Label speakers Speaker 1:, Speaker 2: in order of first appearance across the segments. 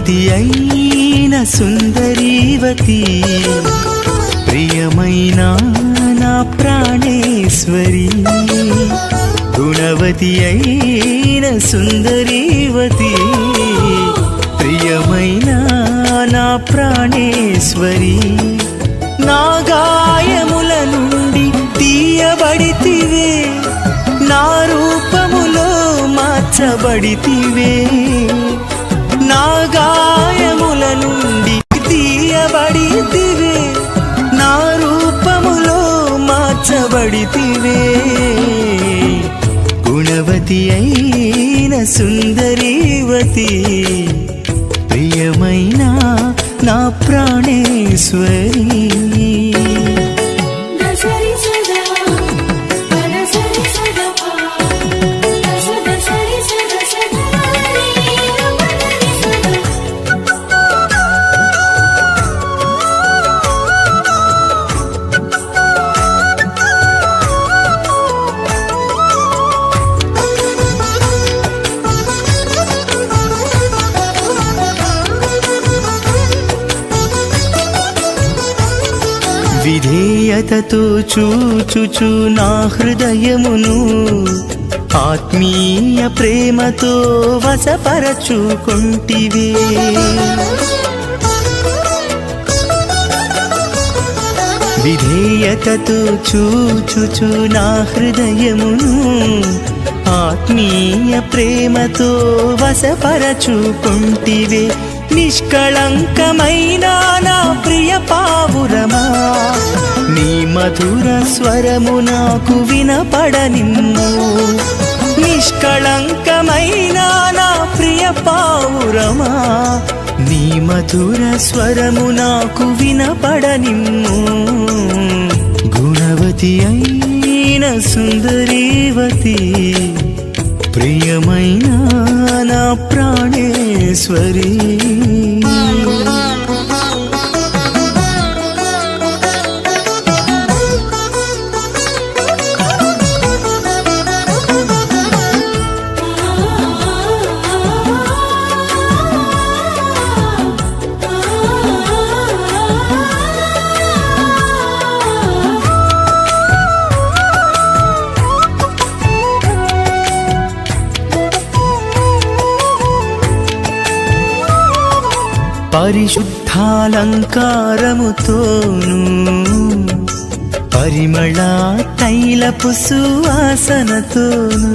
Speaker 1: గుణవతి అయిన సుందరీవతి. ప్రియమైన నా ప్రాణేశ్వరి. గుణవతి అయిన సుందరీవతి. ప్రియమైన నా ప్రాణేశ్వరి. నా గాయముల నుండి తీయబడితివే. నా రూపములో మార్చబడితివే. గుణవతి అయిన సుందరీవతి ప్రియమైన నా ప్రాణేశ్వరీ. విధేయతతో చూచుచు నా హృదయమును ఆత్మీయ ప్రేమతో వశపరచుకుంటివే. విధేయతతో చూచుచు నా హృదయమును ఆత్మీయ ప్రేమతో వశపరచుకుంటివే. నిష్కళంకమైన నా ప్రియ పావురమా? నీ మధుర స్వరము నాకు వినపడనిమ్ము. నిష్కళంకమైన నా ప్రియ పావురమా? నీ మధుర స్వరము నాకు వినపడనిమ్ము. గుణవతి అయిన సుందరీవతి ప్రియమైన నా ప్రాణేశ్వరి. పరిశుద్ధాలంకారముతోను పరిమళ తైలపు సువాసనతోను.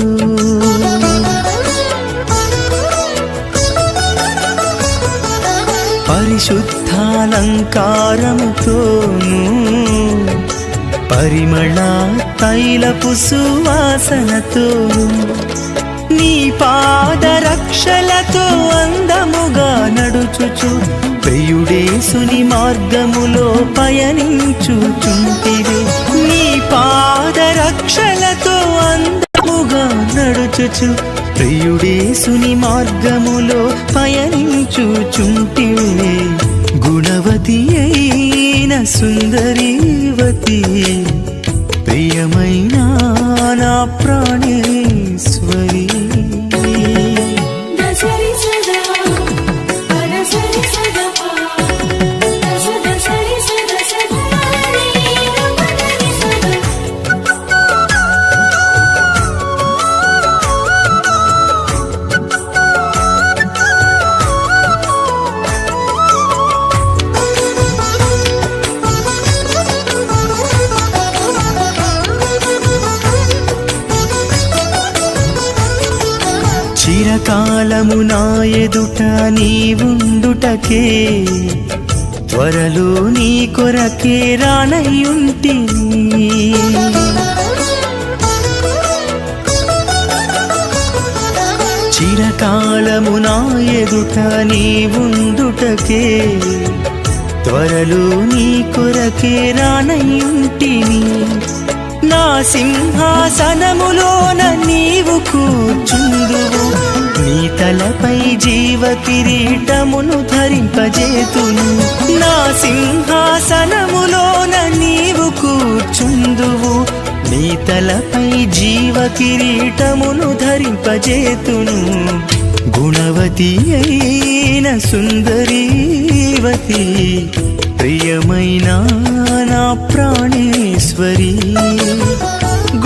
Speaker 1: పరిశుద్ధాలంకారముతోను పరిమళ తైలపు సువాసనతోను నీ పాదరక్షలతో అందముగా నడుచుచు. ప్రియుడేసుని మార్గములో పయనించుచుంటివి నీ పాదరక్షలతో అందముగా నడుచుచు. ప్రియుడేసుని మార్గములో పయనించుచుంటివే గుణవతి అయిన సుందరీవతి. ప్రియమైన నా ప్రాణేశ్వరి. కాలము నా ఎదుట నీవుండుటకే. త్వరలో నీ కొరకే రానయ్యుంటిని. చిరకాలము నా ఎదుట నీవుండుటకే. త్వరలో నీ కొరకే రానయ్యుంటిని. నా సింహాసనములు కిరీటమును ధరింపజేతును. నా సింహాసనములోన నీవు కూర్చుందువు. నీ తలపై జీవ కిరీటమును ధరింపజేతును. గుణవతి అయిన సుందరీవతి ప్రియమైన నా ప్రాణేశ్వరి.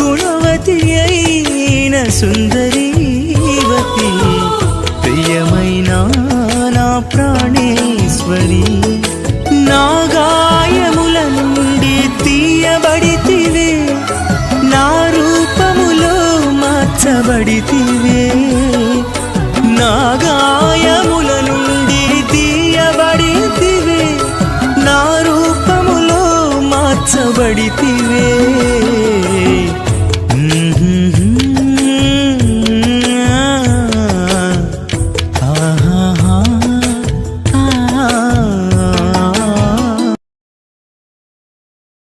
Speaker 1: గుణవతి అయిన సుందరీవతి